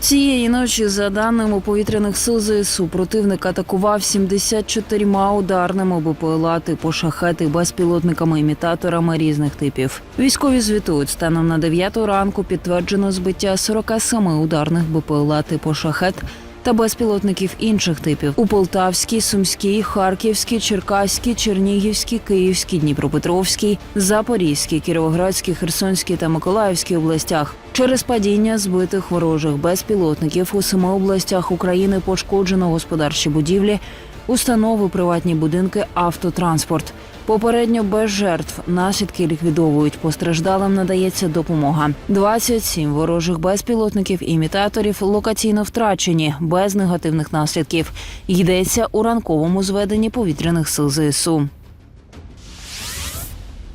Цієї ночі, за даними повітряних сил ЗСУ, противник атакував 74 ударними БПЛА типу шахети безпілотниками-імітаторами різних типів. Військові звітують, станом на 9 ранку підтверджено збиття 47 ударних БПЛА типу шахет та безпілотників інших типів у Полтавській, Сумській, Харківській, Черкаській, Чернігівській, Київській, Дніпропетровській, Запорізькій, Кіровоградській, Херсонській та Миколаївській областях. Через падіння збитих ворожих безпілотників у семи областях України пошкоджено господарчі будівлі, установи, приватні будинки, автотранспорт. Попередньо без жертв наслідки ліквідовують. Постраждалим надається допомога. 27 ворожих безпілотників імітаторів локаційно втрачені без негативних наслідків. Йдеться у ранковому зведенні повітряних сил ЗСУ.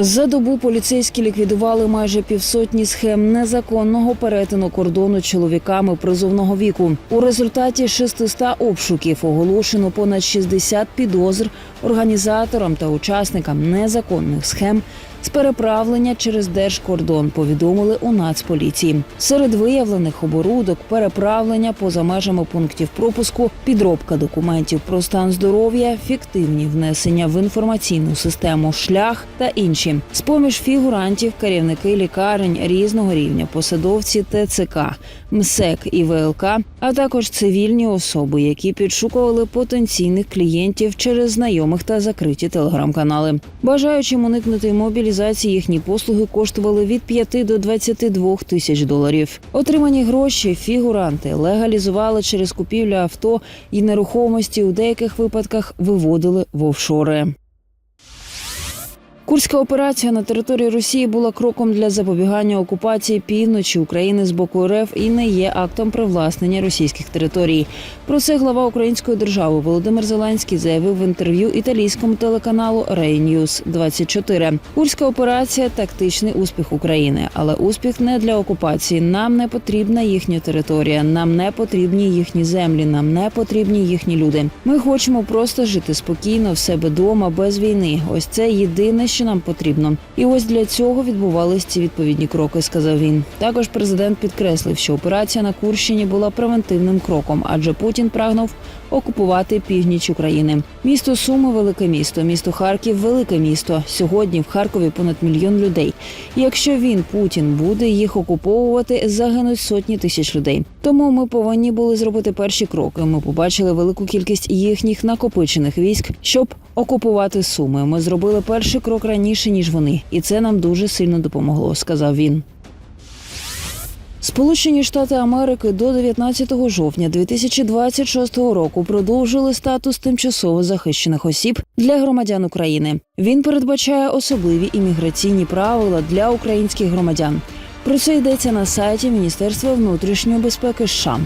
За добу поліцейські ліквідували майже півсотні схем незаконного перетину кордону чоловіками призовного віку. У результаті 600 обшуків оголошено понад 60 підозр організаторам та учасникам незаконних схем з переправлення через держкордон. Повідомили у Нацполіції. Серед виявлених оборудок переправлення поза межами пунктів пропуску, підробка документів про стан здоров'я, фіктивні внесення в інформаційну систему шлях та інші. З поміж фігурантів керівники лікарень різного рівня, посадовці ТЦК, МСЕК і ВЛК, а також цивільні особи, які підшукували потенційних клієнтів через знайомих та закриті телеграм-канали. Бажаючим уникнути мобілізації, їхні послуги коштували від 5 до 22 тисяч доларів. Отримані гроші фігуранти легалізували через купівлю авто і нерухомості у деяких випадках виводили в офшори. Курська операція на території Росії була кроком для запобігання окупації півночі України з боку РФ і не є актом привласнення російських територій. Про це глава української держави Володимир Зеленський заявив в інтерв'ю італійському телеканалу Рей Ньюс 24 Курська операція тактичний успіх України, але успіх не для окупації. Нам не потрібна їхня територія, нам не потрібні їхні землі, нам не потрібні їхні люди. Ми хочемо просто жити спокійно в себе дома без війни. Ось це єдине, що нам потрібно. І ось для цього відбувались ці відповідні кроки, сказав він. Також президент підкреслив, що операція на Курщині була превентивним кроком, адже Путін прагнув окупувати північ України. Місто Суми велике місто, місто Харків велике місто. Сьогодні в Харкові понад мільйон людей. Якщо він Путін буде їх окуповувати, загинуть сотні тисяч людей. Тому ми повинні були зробити перші кроки. Ми побачили велику кількість їхніх накопичених військ, щоб окупувати Суми. Ми зробили перший крок раніше ніж вони, і це нам дуже сильно допомогло, сказав він. Сполучені Штати Америки до 19 жовтня 2026 року продовжили статус тимчасово захищених осіб для громадян України. Він передбачає особливі імміграційні правила для українських громадян. Про це йдеться на сайті Міністерства внутрішньої безпеки США.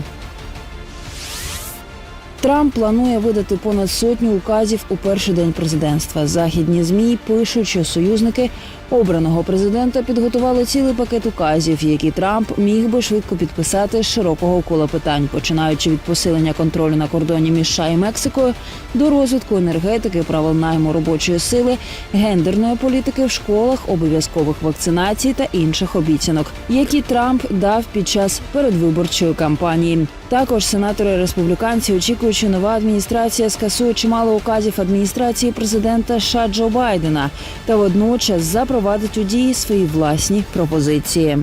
Трамп планує видати понад сотню указів у перший день президентства. Західні змі пишуть, що союзники обраного президента підготували цілий пакет указів, які Трамп міг би швидко підписати з широкого кола питань, починаючи від посилення контролю на кордоні між США і Мексикою до розвитку енергетики, правил найму робочої сили, гендерної політики в школах, обов'язкових вакцинацій та інших обіцянок, які Трамп дав під час передвиборчої кампанії. Також сенатори республіканці очікують, що нова адміністрація скасує чимало указів адміністрації президента США Джо Байдена та водночас запровадить у дії свої власні пропозиції.